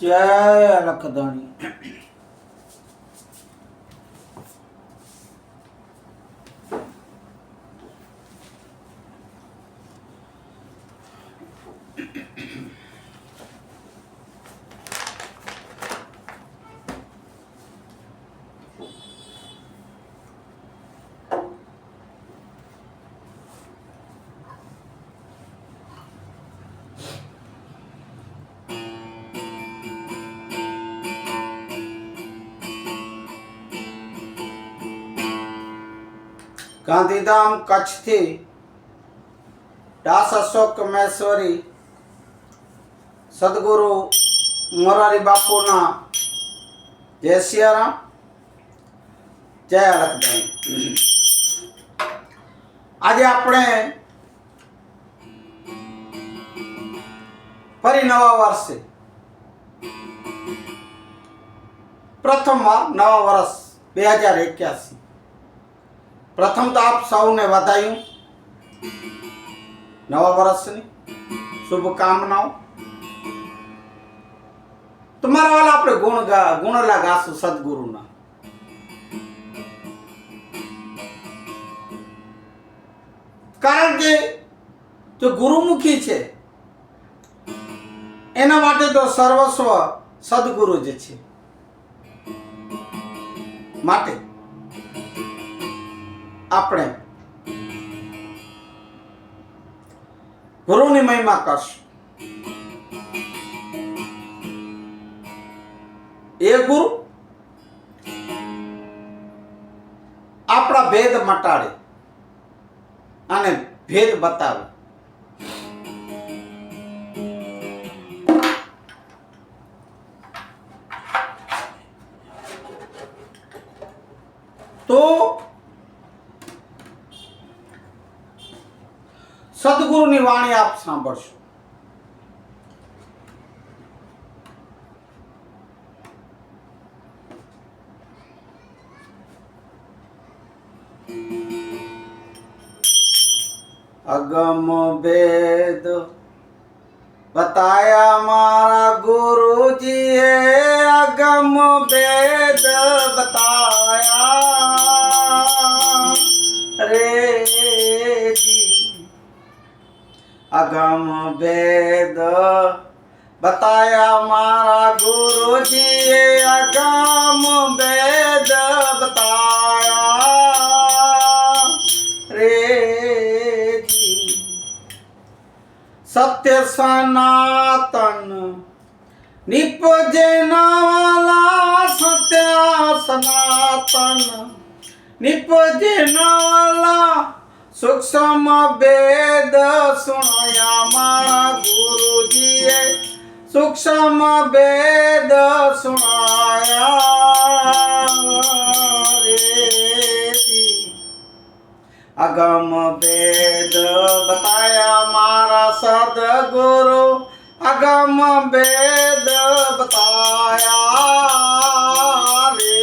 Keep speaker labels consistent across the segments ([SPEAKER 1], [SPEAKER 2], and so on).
[SPEAKER 1] જય અલખધણી ગાંધીધામ કચ્છથી દાસ અશોક મહેશ્વરી સદગુરુ મોરારી બાપુના જય સિયારામ, જય અલખદાઈ આજે આપણે ફરી નવા વર્ષે પ્રથમવાર નવા વર્ષ બે હજાર એક્યાસી પ્રથમ તો આપ સૌને વધાયું. નવા વર્ષની શુભકામનાઓ. તમારા વાલા આપણે ગુણ ગુણલા ગાશું સદગુરુના. કારણ કે જો ગુરુમુખી છે, એના માટે તો સર્વસ્વ સદગુરુ જ છે. માટે આપણે. ગુરુની મહિમા કરશું. એ ગુરુ આપણા ભેદ મટાડે અને ભેદ બતાવે. તો સદગુરુની વાણી આપ સાંભળશો. અગમ जी બતાયા મારા वेद અગમ रे બતાયા. રે જી અગમ વેદ બતાયા મારા ગુરુજીએ અગમ વેદ બતાયા રે જી સત્ય સનાતન નિપજે નવાલા સત્ય સનાતન નિપજે નવાલા સૂક્ષ્મ ભેદ સુણયા મારા ગુરુજીએ. સૂક્ષ્મ ભેદ સુણાયા. અગમ ભેદ બતાયા મારા સદગુરુ. અગમ ભેદ બતાયા રે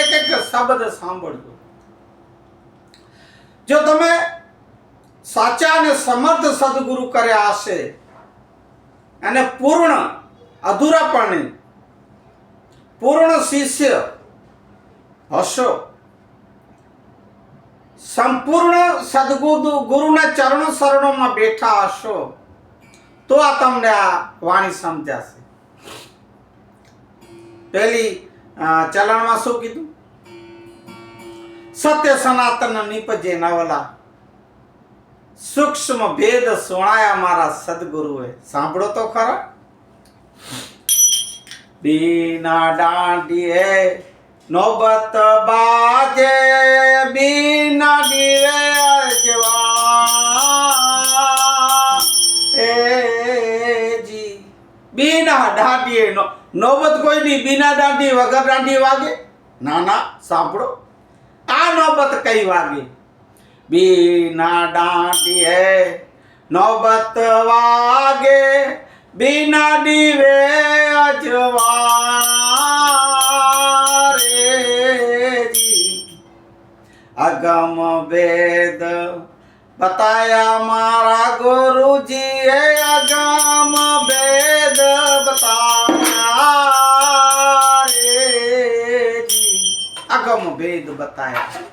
[SPEAKER 1] એક એક શબ્દ સાંભળજો. જો તમે સાચા અને સમર્થ સદગુરુ કર્યા હશે, અને પૂર્ણ અધૂરાપણે પૂર્ણ શિષ્ય હશો, સંપૂર્ણ સદગુરુ ગુરુના ચરણ શરણોમાં બેઠા હશો, તો આ તમને આ વાણી સમજાશે. પહેલી ચલણમાં શું કીધું? સત્ય સનાતન નિપજે નવલા. સૂક્ષ્મ ભેદ સુણાયા મારા સદગુરુએ. સાંભળો તો ખરા. બીના દાંડીએ નોબત બાજે, બીના દીવે અજવા. એ બીના દાંડીએ નો નોબત કોઈ નહીં, બીના દાંડી વગર દાંડી વાગે. ના ના, સાંભળો. नौबत कई वागी। बिना है, नौबत वागे। बिना डीवे अगम वेद, बताया मारा गुरु जी है। अगम वेद, बताया रे जी। अगम वेद बताया।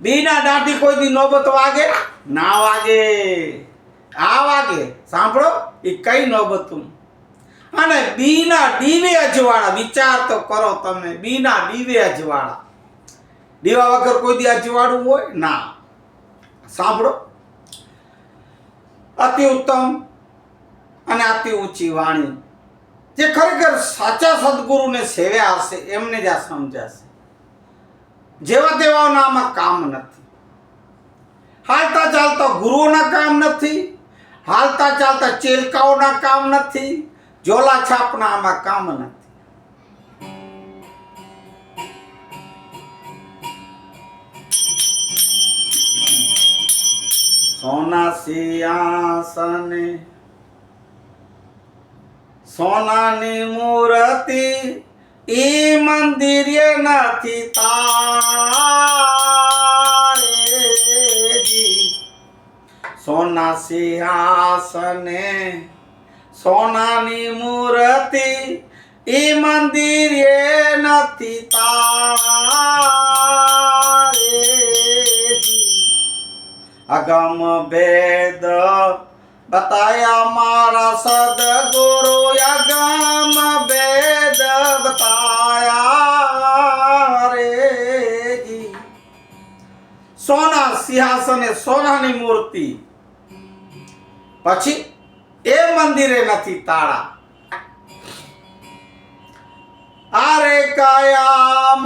[SPEAKER 1] બીના દાંતી કોઈ દી નોબત વાગે? ના વાગે. આ વાગે. સાંભળો એ કઈ નોબતું અને બીના દીવે અજવાળા, વિચાર તો કરો તમે, બીના દીવે અજવાળા. દીવા વગર કોઈ દી અજવાળું હોય? ના. સાંભળો. અતિ ઉત્તમ અને અતિ ઊંચી વાણી. જે ખરેખર સાચા સદગુરુને સેવ્યા હશે, એમને જ આ સમજાશે. જેવા તેવાઓના આમાં કામ નથી. હાલતા ચાલતા ગુરુઓના કામ નથી, હાલતા ચાલતા ચેલકાઓના કામ નથી જોલા છાપના આમાં કામ નથી. સોના સિંહાસને, સોનાની મૂર્તિ ઈ મંદિર નથી તારેજી સોના સિંહાસને, સોનાની મૂર્તિ ઈ મંદિરે નથી તારેજી અગમ ભેદ બતાયા મારા સદગુરુ સિંહાસને સોનાની મૂર્તિ. પછી એ મંદિરે નથી તાળા. આરે કયામ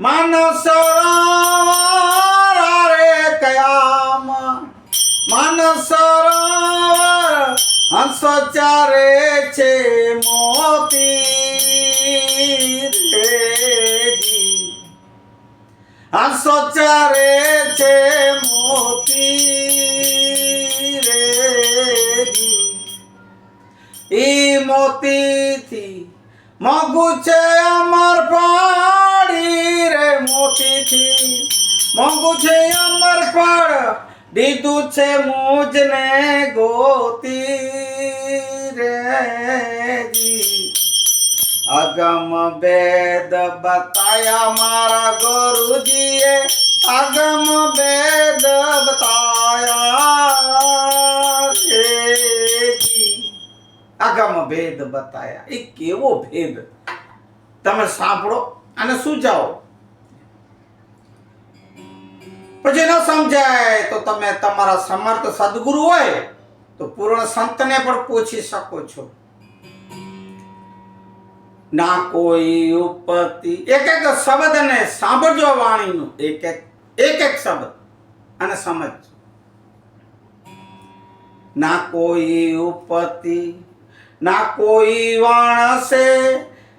[SPEAKER 1] માનસ આરે કયામ માનસ હંસ ચારે છે મોતી રેજી હંસો ચારે છે મોતી રેજી ઈ મોતીથી મોગું છે અમર પાડી રે મોતીથી મોગું છે અમર પાડ અગમ વેદ બતાયા મારા ગુરુજીએ. અગમ વેદ બતાયા અગમ ભેદ બતાયા. એ કેવો ભેદ? તમે સાંભળો અને સુજાઓ. પછી ન સમજાય તો તમે તમારા સમર્થ સદગુરુ હોય તો પૂર્ણ સંતને પણ પૂછી શકો છો. ના કોઈ ઉપતિ. એક એક શબ્દને સાંભળજો વાણીનું. એક એક એક એક શબ્દ અને સમજજો. ના કોઈ ઉપતિ, ના કોઈ વાણસે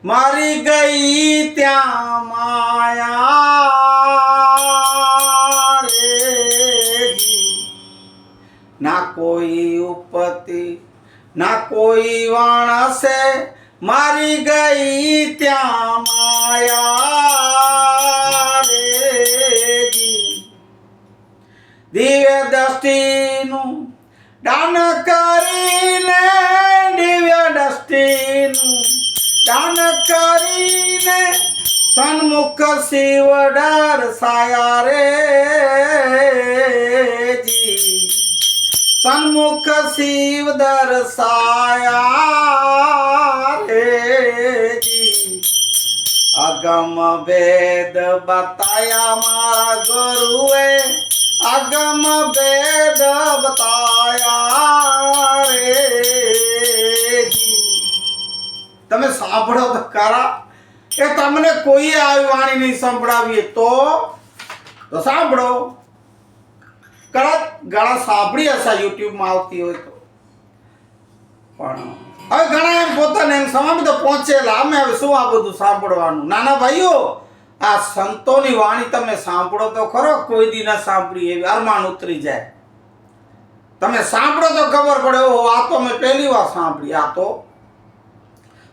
[SPEAKER 1] મારી ગઈ ત્યાં માયા ના કોઈ ઉપતિ, ના કોઈ વાણસે મારી ગઈ ત્યાં માયા રેજી દિવ્ય દ્રષ્ટિનું દાન કરીને દિવ્ય દ્રષ્ટિનું દાન કરીને સન્મુખ શિવ દર્શાયા રે જી સન્મુખ શિવ દર્શાયા અગમ ભેદ બતાયા મારા ગુરુએ. અગમ ભેદ બતાયા રે તમે સાંભળો તો એ તમને કોઈ આવી વાણી નહીં સંભળાવીએ તો? તો સાંભળો. કદાચ ગળા સાંભળી હશે યુટ્યુબમાં આવતી હોય તો. પણ હવે ઘણા એમ પોતાને એમ સમય તો પહોંચેલા અમે હવે શું આ બધું સાંભળવાનું? નાના ભાઈઓ, આ સંતોની વાણી તમે સાંભળો તો ખરો, કોઈ દી ના સાંભળી એવી અરમાન ઉતરી જાય. તમે સાંભળો તો ખબર પડે, ઓહો, આ તો મેં પહેલી વાર સાંભળી, આ તો.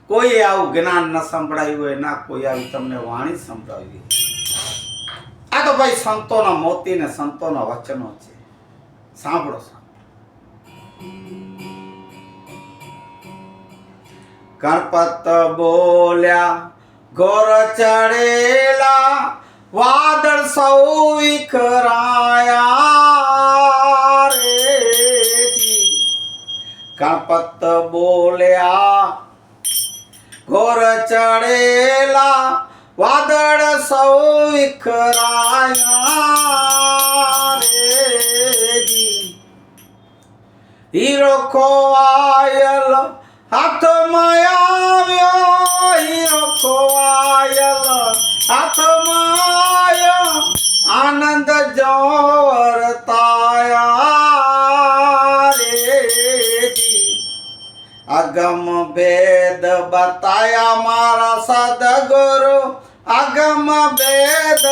[SPEAKER 1] કોઈ આવું જ્ઞાન ન સંભળાયું હોય, ના કોઈ આવી તમને વાણી સંભળાવી આ તો ભાઈ સંતોના મોતી ને સંતોના વચનો છે. સાંભળો સાંભળો. गणपत बोल्या गोर चढेला वादळ सौ विखराया रे गणपत बोल्या गोर चढेला वादळ सौ विखराया रे हिरो खोवायल હાથમાં આવ્યો હીરો ખોવાયલ હાથમાં આવ્યો આનંદ જો વર્તાયા રે જી. અગમ ભેદ બતાયા મારા સદગુરુ અગમ ભેદ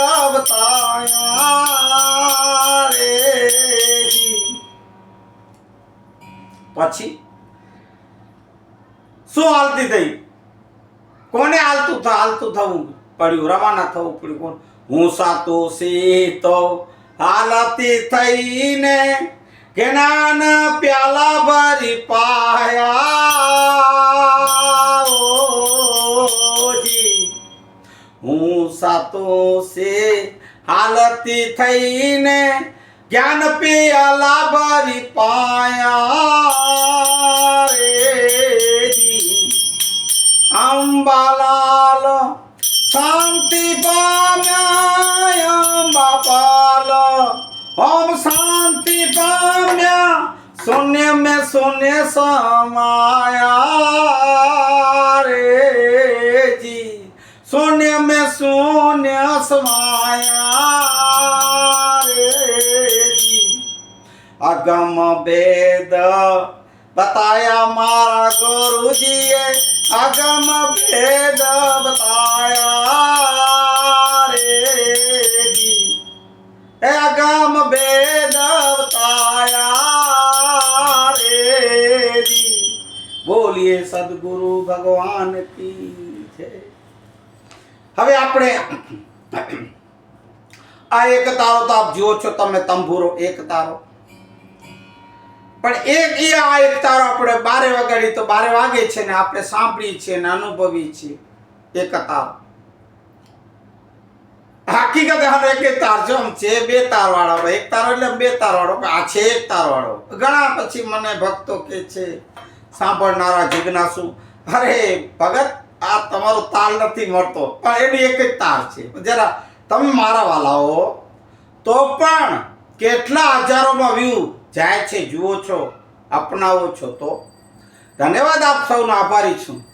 [SPEAKER 1] બતાયા રે પછી શું હાલતી થઈ? કોને હાલતું હાલતું થવું? પડ્યું, રવાના થવું પડ્યું. કોણ? હું સાતું સીતો હાલતી થઈને જ્ઞાન પ્યાલા ભરી પાયા. હું સાતો સે હાલતી થઈને જ્ઞાન પ્યાલા ભરી પાયા. અંબાલાલ, શાંતિ પામ્યા, અંબાપાલ. ઓમ શાંતિ પામ્યા, શૂન્ય મેં શૂન્ય સમાયા રેજી શૂન્ય મેં શૂન્ય સમાયા રેજી અગમ વેદ બતાયા મારા ગુરુજીએ અગમ ભેદ બતાયા રે જી. એ અગમ ભેદ બતાયા રે જી. બોલીએ સદગુરુ ભગવાન કી છે હવે આપણે આ એક તારો તો આપ જુઓ છો તમે તંબુરો એક તારો પણ એક એ આ એક તારો આપણે બારે વગાડી તો બારે વાગે છે ને આપણે સાંભળી છે ને અનુભવી છે એક તાર હકીકત હવે એક તાર છે છે, બે તાર વાળો એક તાર એટલે બે તાર વાળો. આ છે એક તાર વાળો. ઘણા પછી મને ભક્તો કે છે, સાંભળનારા જિજ્ઞાસુ, અરે ભગત, આ તમારો તાલ નથી મળતો. પણ એની એક જ તાર છે. જરા તમે મારા વાલાઓ તો પણ કેટલા હજારોમાં વ્યૂ જાય છે જુઓ છો અપનાવો છો તો. ધન્યવાદ આપ સૌનો આભારી છું.